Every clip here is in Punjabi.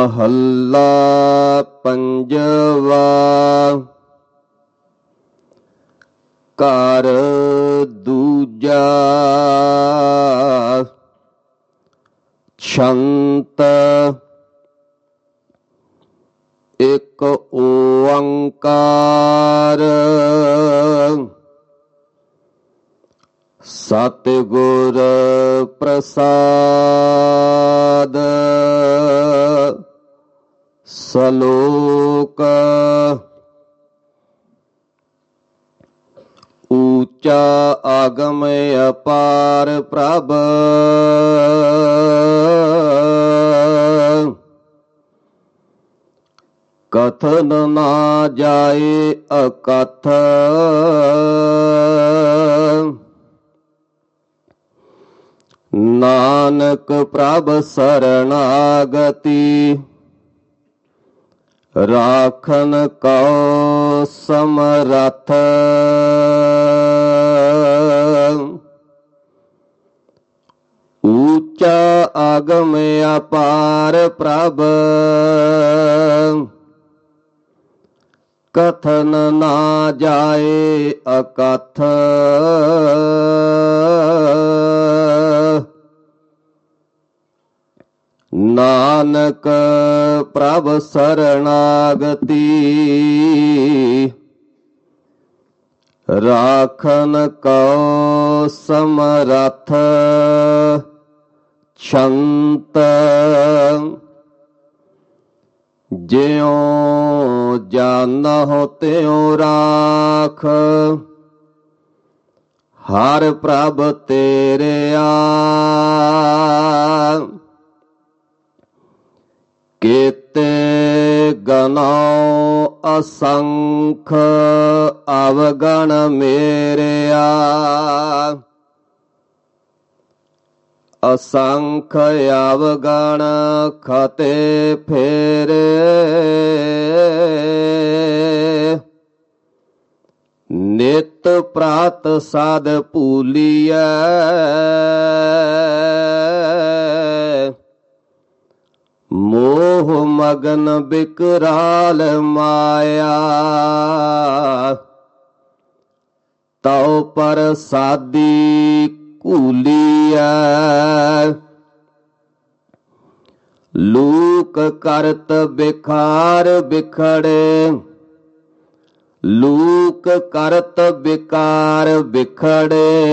ਮਹੱਲਾ ਪੰਜਵਾ। ਘਰ ਦੂਜਾ। ਸੰਤ ਇਕ ਓੰਕਾਰ। ਸਤਿਗੁਰ ਪ੍ਰਸਾਦ। ਸਲੋਕ ਊਚਾ ਆਗਮ ਅਪਾਰ ਪ੍ਰਭ ਕਥਨ ਨਾ ਜਾਏ ਅਕਥ ਨਾਨਕ ਪ੍ਰਭ ਸਰਣਾਗਤੀ ਰਾਖਨ ਕਉ ਸਮਰਥ। ਊਚਾ ਆਗਮ ਅਪਾਰ ਪ੍ਰਭ। ਕਥਨ ਨਾ ਜਾਏ ਅਕਥ। ਨਾਨਕ ਪ੍ਰਭ ਸਰਣਾਗਤੀ। ਰਾਖਨ ਕਉ ਸਮਰਥ ਛੰਤ ਜਿਉ ਜਾਣਹੁ ਤਿਉ ਰਾਖ। ਹਰ ਪ੍ਰਭ ਤੇਰਿਆ ਕੀਤੇ ਗਨਾਉ ਅਸੰਖ ਅਵਗਣ ਮੇਰਿਆ। ਅਸੰਖ ਅਵਗਣ ਖਤੇ ਫੇਰੇ। ਨਿਤ ਪ੍ਰਾਤ ਸਾਧ ਭੂਲੀਐ। ਮੋਹ ਮਗਨ ਬਿਕਰਾਲ ਮਾਇਆ। ਤਉ ਪਰ ਸਾਦੀ ਕੂਲੀਐ ਲੂਕ ਕਰਤ ਬਿਖਾਰ ਬਿਖੜੇ। ਲੂਕ ਕਰਤ ਬਿਕਾਰ ਬਿਖੜੇ।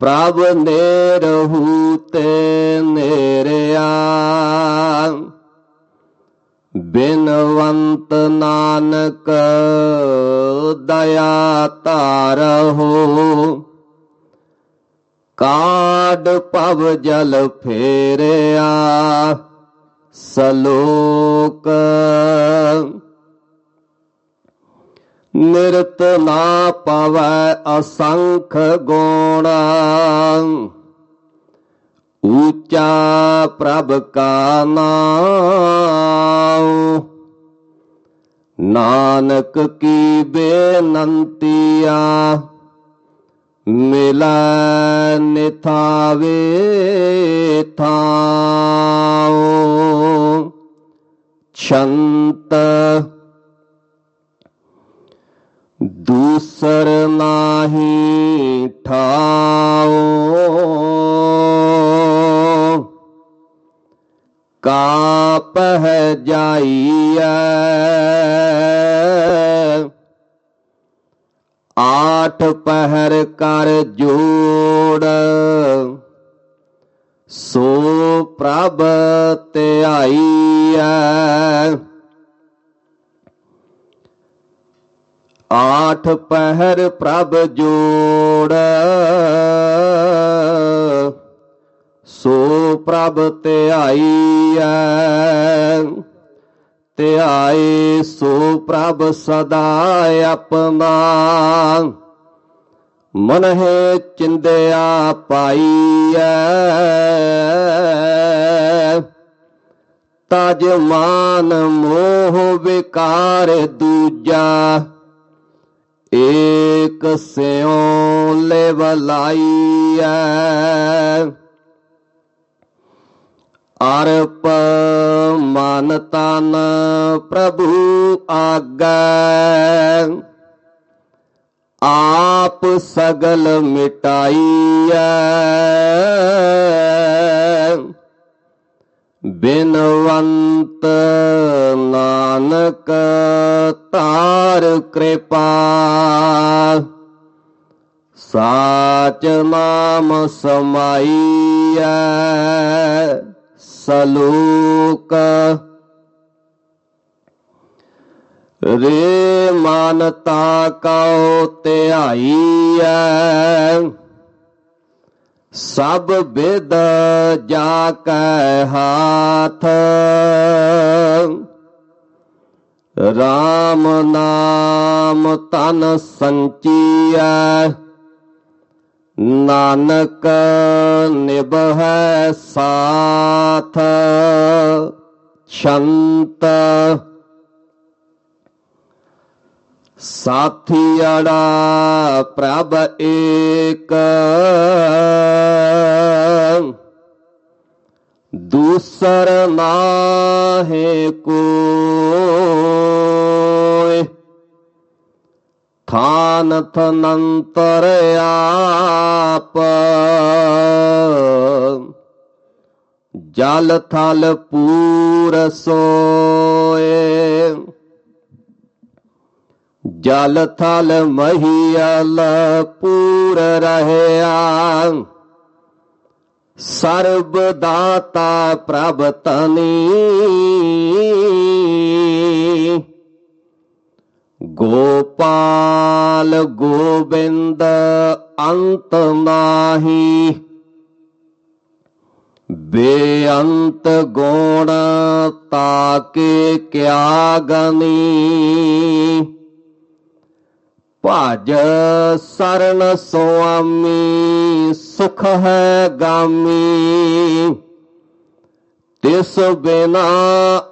ਪ੍ਰਭ ਨੇਰਹੂ ਤੇ ਨੇਰਿਆ। ਬਿਨਵੰਤ ਨਾਨਕ ਦਇਆ ਧਾਰਹੁ। ਕਾਡ ਪਵ ਜਲ ਫੇਰਿਆ। ਸਲੋਕ ਨਿਰਤ ਨਾ ਪਵੈ ਅਸੰਖ ਗੁਣ। ਊਚਾ ਪ੍ਰਭ ਕਾ ਨਾਮ ਨਾਨਕ ਕੀ ਬੇਨੰਤੀਆ ਮਿਲੈ ਨਿਥਾਵੇ ਥਾਉ। ਛੰਤ ਦੂਸਰ ਨਾਹੀ ਠਾਓ ਕਾਪ ਹੈ ਜਾਈਐ। ਆਠ ਪਹਿਰ ਕਰ ਜੋੜ। ਸੋ ਪ੍ਰਭ ਪਹਿਰ ਪ੍ਰਭ ਜੋੜ। ਸੋ ਪ੍ਰਭ ਧਿਆਈਐ ਧਿਆਏ ਸੋ ਪ੍ਰਭ ਸਦਾ ਆਪਣਾ। ਮਨ ਹੈ ਚਿੰਦਿਆ ਪਾਈਐ ਤਜ ਮਾਨ ਮੋਹ ਵਿਕਾਰ ਦੂਜਾ। ਏਕ ਸਿਉ ਲੈਵਲਾਈਐ ਅਰਪ ਮਨ ਤਨ ਪ੍ਰਭੂ ਆਗੈ। ਆਪ ਸਗਲ ਮਿਟਾਈਐ ਬਿਨਵੰਤ ਨਾਨਕ ਤਾਰ ਕਿਰਪਾ। ਸਾਚ ਨਾਮ ਸਮਾਈਐ ਸਲੋਕ। ਰੇ ਮਾਨਤਾ ਕਉ ਧਿਆਈਐ ਸਭ ਬਿਦ ਜਾ ਕੈ ਹਾਥ। RAM ਨਾਮ ਤਨ ਸੰਚੀਐ ਨਾਨਕ ਨਿਭੈ ਸਾਥ ਸੰਤ ਸਾਥੀੜਾ ਪ੍ਰਭ ਏਕ ਦੂਸਰ ਨਾਹੇ ਕੋਇ ਥਾਨ ਥਨੰਤਰ ਆਪ। ਜਲ ਥਲ ਪੂਰ ਸੋਏ। ਜਲ ਥਲ ਮਹੀਲ ਪੂਰ ਰਹਿਆ। ਸਰਬ ਦਾਤਾ ਪ੍ਰਭ ਤਨੀ ਗੋਪਾਲ ਗੋਬਿੰਦ ਅੰਤ ਨਾਹੀ। ਬੇਅੰਤ ਗੁਣ ਤਾਕੇ ਕਿਆ ਗਨੀ। ਭਜ ਸਰਨ ਸੁਆਮੀ, ਸੁਖ ਹੈ ਗਾਮੀ। ਤਿਸ ਬਿਨਾ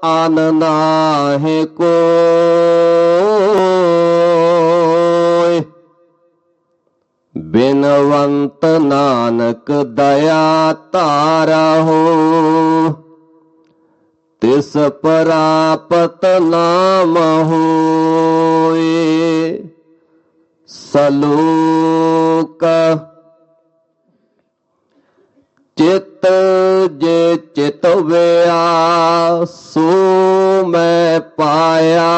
ਆਨ ਨਾਹਿ ਕੋਇ ਬਿਨਵੰਤ ਨਾਨਕ ਦਇਆ ਧਾਰਹੁ ਤਿਸ ਪ੍ਰਾਪਤ ਨਾਮ ਹੋਏ। ਸਲੋਕ ਚਿਤ ਜੇ ਚਿਤ ਵਿਆ ਸੋ ਮੈਂ ਪਾਇਆ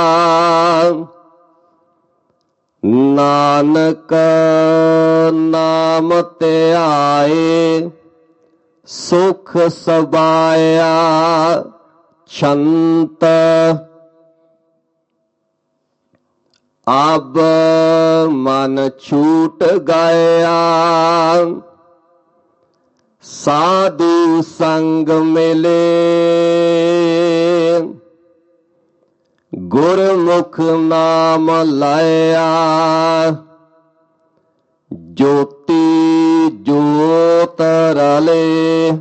ਨਾਨਕ ਨਾਮ ਧਿਆਏ ਸੁਖ ਸਬਾਇਆ ਛੰਤ ਅਬ ਮਨ ਛੂਟ ਗਿਆ ਸਾਧੂ ਸੰਗ ਮਿਲੇ। ਗੁਰਮੁਖ ਨਾਮ ਲਾਇਆ। ਜੋਤੀ ਜੋਤ ਰਲੇ।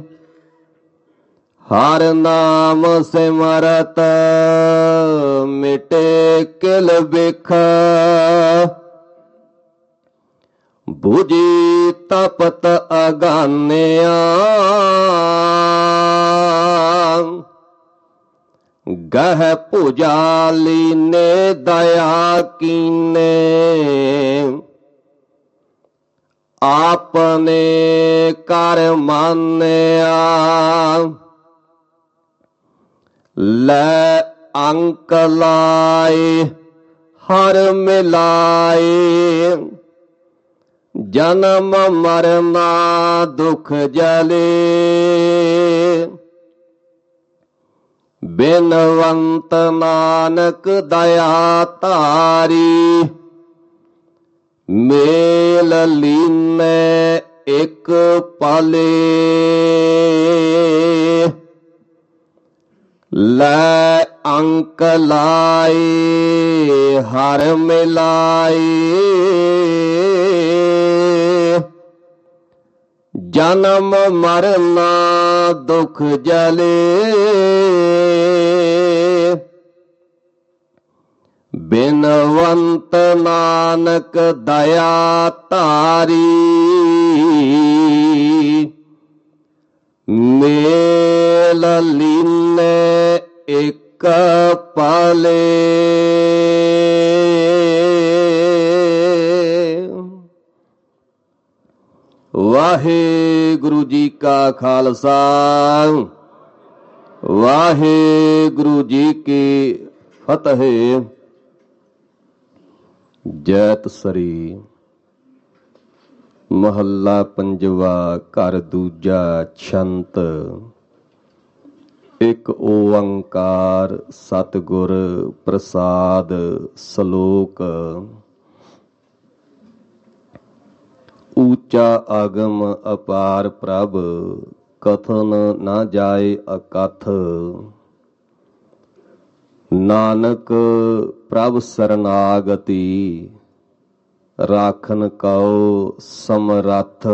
ਹਰ ਨਾਮ ਸਿਮਰਤ, ਮਿਟੇ ਕਿਲ ਬਿਖ ਬੁਝੀ ਤਪਤ ਅਗਾਨਿਆ। ਗਹਿ ਪੁਜਾਲੀ ਨੇ ਦਇਆ ਕੀਨੇ। ਆਪਨੇ ਕਰ ਮੰਨਿਆ। ਲੈ ਅੰਕ ਲਾਏ, ਹਰ ਮਿਲਾਏ। ਜਨਮ ਮਰਨਾ ਦੁਖ ਜਲੇ। ਬਿਨਵੰਤ ਨਾਨਕ ਦਇਆ ਧਾਰੀ, ਮੇਲ ਲੀਨੇ ਇੱਕ ਪਾਲੇ। ਲੈ ਅੰਕ ਲਾਏ ਹਰ ਮਿਲਾਏ। ਜਨਮ ਮਰਨਾ ਦੁਖ ਜਲੇ। ਬਿਨਵੰਤ ਨਾਨਕ ਦਇਆ ਤਾਰੀ ਮੇਲ ਇੱਕ ਪਾਲੇ। ਵਾਹਿਗੁਰੂ ਜੀ ਕਾ ਖਾਲਸਾ। ਵਾਹਿਗੁਰੂ ਜੀ ਕੀ ਫਤਿਹ। ਜੈਤ ਸਰੀ। ਮਹੱਲਾ ਪੰਜਵਾ, ਘਰ ਦੂਜਾ, ਛੰਤ। ਇਕ ਓੰਕਾਰ ਸਤਿਗੁਰ ਪ੍ਰਸਾਦ ਸ਼ਲੋਕ। ਊਚਾ ਆਗਮ ਅਪਾਰ ਪ੍ਰਭ, ਕਥਨ ਨਾ ਜਾਏ ਅਕਥ। ਨਾਨਕ ਪ੍ਰਭ ਸਰਨਾਗਤੀ, ਰਾਖਨ ਕਉ ਸਮਰੱਥ।